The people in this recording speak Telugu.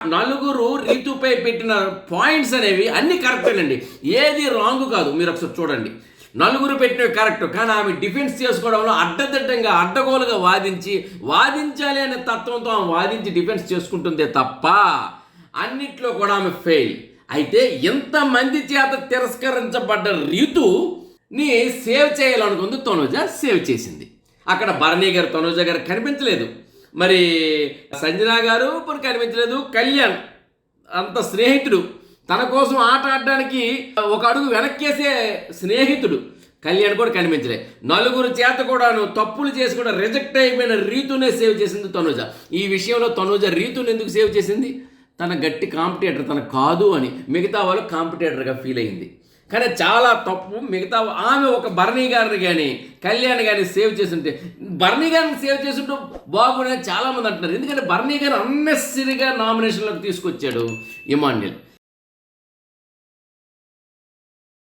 నలుగురు రీతుపై పెట్టిన పాయింట్స్ అనేవి అన్ని కరెక్టేనండి ఏది రాంగ్ కాదు. మీరు ఒకసారి చూడండి. నలుగురు పెట్టినవి కరెక్ట్ కానీ ఆమె డిఫెన్స్ చేసుకోవడంలో అడ్డదిడ్డంగా అడ్డగోలుగా వాదించి వాదించాలి అనే తత్వంతో ఆమె వాదించి డిఫెన్స్ చేసుకుంటుందే తప్ప అన్నిట్లో కూడా ఆమె ఫెయిల్ అయితే ఎంతమంది చేత తిరస్కరించబడ్డ రీతుని సేవ్ చేయాలనుకుంది తనుజ? సేవ్ చేసింది. అక్కడ భరణి గారు తనుజ గారు కనిపించలేదు. మరి సంజన గారు ఇప్పుడు కనిపించలేదు కళ్యాణ్ అంత స్నేహితుడు. తన కోసం ఆట ఆడడానికి ఒక అడుగు వెనక్కేసే స్నేహితుడు. కళ్యాణ్ కూడా కనిపించలే. నలుగురు చేత కూడాను తప్పులు చేసి కూడా రిజెక్ట్ అయిపోయిన రీతునే సేవ్ చేసింది తనుజ. ఈ విషయంలో తనుజ రీతుని ఎందుకు సేవ్ చేసింది? తన గట్టి కాంపిటేటర్ తన కాదు అని మిగతా వాళ్ళు కాంపిటేటర్గా ఫీల్ అయింది. కానీ చాలా తప్పు. మిగతా ఆమె ఒక బర్నీ గారిని కానీ కళ్యాణ్ గారిని సేవ్ చేస్తుంటే బర్నీ గారిని సేవ్ చేస్తుంటే బాగుండేది చాలామంది అంటున్నారు. ఎందుకంటే భరణి గారు అన్నెసరీగా నామినేషన్లోకి తీసుకొచ్చాడు ఇమాన్యుల్